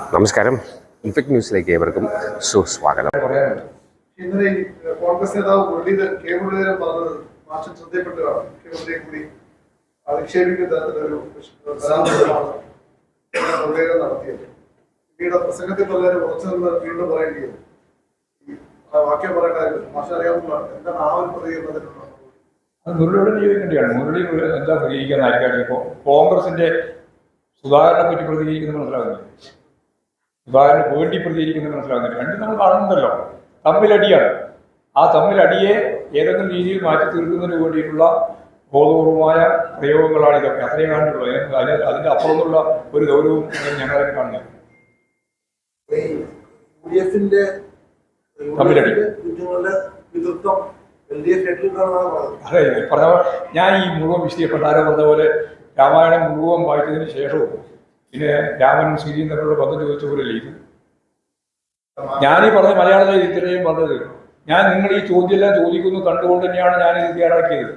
നമസ്കാരം. ഇൻഫെക്ട് ന്യൂസിലേക്ക് ഏവർക്കും സുസ്വാഗതം. ഇന്നലെ കോൺഗ്രസ് നേതാവ് മുരളീധരൻ കെ മുരളീധരൻ പറഞ്ഞത് ശ്രദ്ധയപ്പെട്ടതാണ് മുഖ്യമന്ത്രിയെ കൂടി അധിക്ഷേപിക്കുന്ന തരത്തിലൊരു മുരളീധരൻ നടത്തിയത്. പിന്നീട് പ്രസംഗത്തിൽ പറഞ്ഞാൽ കുറച്ചു നിന്ന് വീണ്ടും പറയേണ്ടി ആ വാക്യം പറയേണ്ട കാര്യം മാഷ അറിയാവുന്നതാണ്. എന്താണ് ആ ഒരു പ്രതികരണത്തിനുള്ള അത് മുരളിയോട് ചോദിക്കേണ്ടതാണ് മുരളി എന്താ പ്രതികരിക്കാൻ ആയിരിക്കും കോൺഗ്രസിന്റെ സുധാകരനെ പറ്റി പ്രതികരിക്കുന്നത് മനസ്സിലാകുന്നില്ല സുധാകരന് വേണ്ടി പ്രതികരിക്കുന്നത് മനസ്സിലാകുന്നില്ല. രണ്ടും നമ്മൾ കാണുന്നുണ്ടല്ലോ. തമ്മിലടിയാണ്. ആ തമ്മിലടിയെ ഏതെങ്കിലും രീതിയിൽ മാറ്റി തീർക്കുന്നതിന് വേണ്ടിയിട്ടുള്ള ബോധപൂർവമായ പ്രയോഗങ്ങളാണ് ഇതൊക്കെ. അത്രയും കാണുന്നുള്ളൂ. അതിന് അതിന് അതിന്റെ അപ്പുറമുള്ള ഒരു ഗൗരവം ഞങ്ങളെ തമ്മിലടി. ഏറ്റെടുക്കാനാണ് പറഞ്ഞത്? അതെ പറഞ്ഞ ഞാൻ ഈ മുഴുവൻ വിശദീകരിച്ച ആരോ പറഞ്ഞ പോലെ രാമായണം മുഴുവൻ വായിച്ചതിന് ശേഷവും പിന്നെ സീതയും തമ്മിലുള്ള ബന്ധം ചോദിച്ച പോലെ ഇത് ഞാനീ പറഞ്ഞ മലയാളത്തിൽ ഇത്രയും പറഞ്ഞത് ഞാൻ നിങ്ങൾ ഈ ചോദ്യമെല്ലാം ചോദിക്കുന്നു കണ്ടുകൊണ്ട് തന്നെയാണ് ഞാൻ ഇത് തയ്യാറാക്കിയത്.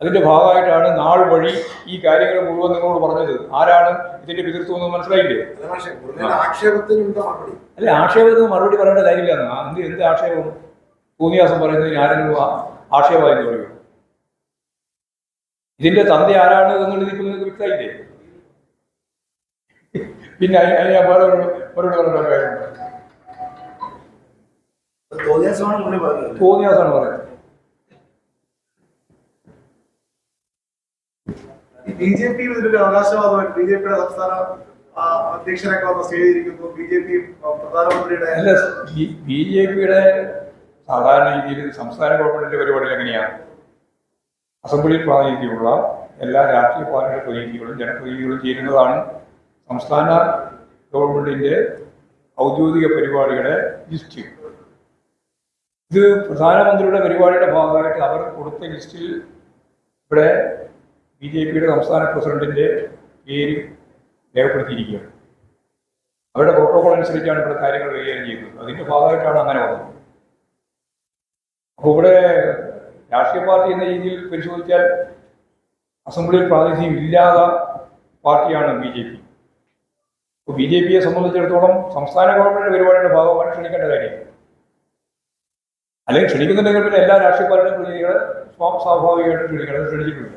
അതിന്റെ ഭാഗമായിട്ടാണ് നാൾ വഴി ഈ കാര്യങ്ങൾ മുഴുവൻ നിങ്ങളോട് പറഞ്ഞത്. ആരാണ് ഇതിന്റെ പിതൃത്വം എന്ന് മനസ്സിലായില്ലേ? അല്ല ആക്ഷേപത്തിന് മറുപടി. പറയേണ്ട കാര്യമില്ല. എന്ത് എന്ത് ആക്ഷേപം? തോന്നിയാസം പറയുന്നത് ആരെങ്കിലും ആക്ഷേപമായി ആക്ഷേപമായെന്ന് ഇതിന്റെ തന്ത ആരാണ് എന്നുള്ളത് ഇപ്പം നിങ്ങൾക്ക് വ്യക്തമായില്ലേ? പിന്നെ അതിന് ഞാൻ വേറെ ഒരു- മറുപടി കാര്യമുണ്ട് പറഞ്ഞത് തോന്നിയാസാണ് പറയുന്നത്. ബി ജെ പി ഇതിലൊരു അവകാശവാദമായിട്ട് ബി ജെ പിയുടെ സംസ്ഥാന അധ്യക്ഷനൊക്കെ വന്ന് സ്വീകരിക്കുന്നു. ബി ജെ പി പ്രധാനമന്ത്രിയുടെ അല്ല ബി ജെ പിയുടെ സാധാരണ രീതിയിൽ സംസ്ഥാന ഗവൺമെന്റിന്റെ പരിപാടികൾ എങ്ങനെയാണ്? അസംബ്ലിയിൽ പ്രാതിനിധ്യമുള്ള എല്ലാ രാഷ്ട്രീയ പാർട്ടിയുടെ പ്രതിനിധികളും ജനപ്രതിനിധികളും ചേരുന്നതാണ് സംസ്ഥാന ഗവൺമെന്റിന്റെ ഔദ്യോഗിക പരിപാടികളെ ലിസ്റ്റ് ഇത് പ്രധാനമന്ത്രിയുടെ പരിപാടിയുടെ ഭാഗമായിട്ട് അവർ കൊടുത്ത ലിസ്റ്റിൽ ഇവിടെ ബി ജെ പിയുടെ സംസ്ഥാന പ്രസിഡന്റിന്റെ പേര് രേഖപ്പെടുത്തിയിരിക്കുകയാണ്. അവരുടെ പ്രോട്ടോകോൾ അനുസരിച്ചാണ് ഇവിടെ കാര്യങ്ങൾ കൈകാര്യം ചെയ്യുന്നത്. അതിന്റെ ഭാഗമായിട്ടാണ് അങ്ങനെ വന്നത്. അപ്പോൾ ഇവിടെ രാഷ്ട്രീയ പാർട്ടി എന്ന രീതിയിൽ പരിശോധിച്ചാൽ അസംബ്ലിയിൽ പ്രാതിനിധ്യം ഇല്ലാത്ത പാർട്ടിയാണ് B J P. B J പിയെ സംബന്ധിച്ചിടത്തോളം സംസ്ഥാന ഗവൺമെന്റ് പരിപാടിയുടെ ഭാഗമാണ് ക്ഷണിക്കേണ്ട കാര്യം. അല്ലെങ്കിൽ ക്ഷണിക്കുന്നുണ്ടെങ്കിൽ പിന്നെ എല്ലാ രാഷ്ട്രീയ പാർട്ടിയുടെ പ്രതിനിധികളെ സ്വാഭാവികമായിട്ടും ക്ഷണിക്കണം. അത് ക്ഷണിച്ചിട്ടില്ല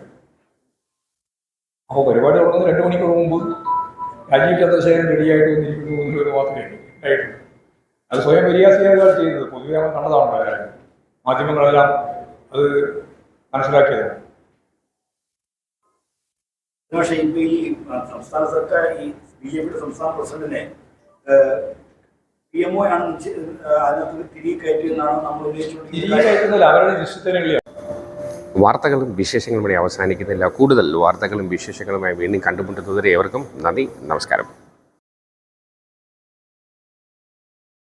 അപ്പോൾ പരിപാടി തുടങ്ങുന്ന രണ്ട് മണിക്കൂർ മുമ്പ് രാജീവ് ചന്ദ്രശേഖരൻ റെഡിയായിട്ട് വന്നിരിക്കുന്നു എന്നൊരു മാത്രമേ ആയിട്ടുള്ളൂ അത് സ്വയം പരിഹാസിയാണ് ചെയ്യുന്നത് പൊതുവെ നമ്മൾ കണ്ടതാണല്ലോ മാധ്യമങ്ങളെല്ലാം അത് മനസ്സിലാക്കിയതാണ്. പക്ഷേ ഇപ്പൊ ഈ സംസ്ഥാന സർക്കാർ ഈ ബി ജെ പിയുടെ സംസ്ഥാന പ്രസിഡന്റിനെ പി എം ഒ ആണ് അതിനകത്ത് തിരികെ കയറ്റിയെന്നാണ് നമ്മൾ ഉദ്ദേശിച്ചുകൊണ്ടിരിക്കുന്നത്. വാർത്തകളും വിശേഷങ്ങളും ഇവിടെ അവസാനിക്കുന്നില്ല. കൂടുതൽ വാർത്തകളും വിശേഷങ്ങളുമായി വീണ്ടും കണ്ടുമുട്ടുന്നതുവരെ ഏവർക്കും നന്ദി നമസ്കാരം.